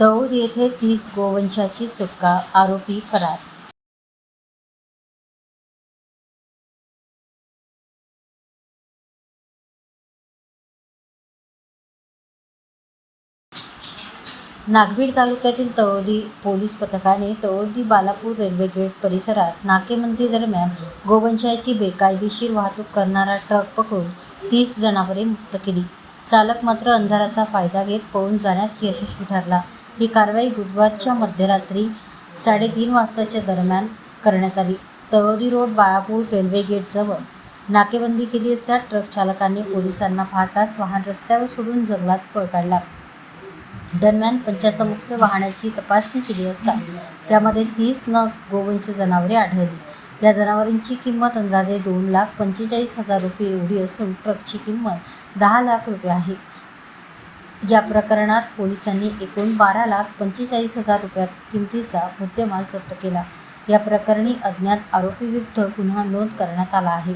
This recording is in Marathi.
तळोद येथे तीस गोवंशाची सुटका आरोपी फरार नागभीड तालुक्यातील तळोदी पोलीस पथकाने तळोदी बालापूर रेल्वे गेट परिसरात नाकेबंदी दरम्यान गोवंशाची बेकायदेशीर वाहतूक करणारा ट्रक पकडून तीस जनावरे मुक्त केली. चालक मात्र अंधाराचा फायदा घेत पळून जाण्यात यशस्वी ठरला. ही कारवाई गुरुवारच्या मध्यरात्री साडेतीन वाजताच्या दरम्यान करण्यात आली. तळोदी रोड बाळापूर रेल्वे गेटजवळ नाकेबंदी केली असता ट्रक चालकाने पोलिसांना पाहताच वाहन रस्त्यावर सोडून जंगलात पळ काढला. दरम्यान पंचासमुख्य वाहनाची तपासणी केली असता त्यामध्ये तीस नग गोवंश जनावरे आढळली. या जनावरांची किंमत अंदाजे दोन लाख पंचेचाळीस हजार रुपये एवढी असून ट्रकची किंमत दहा लाख रुपये आहे. या प्रकरणात पोलिसांनी एकूण बारा लाख पंचेचाळीस हजार रुपया किमतीचा मुद्देमाल जप्त केला. या प्रकरणी अज्ञात आरोपीविरुद्ध गुन्हा नोंद करण्यात आला आहे.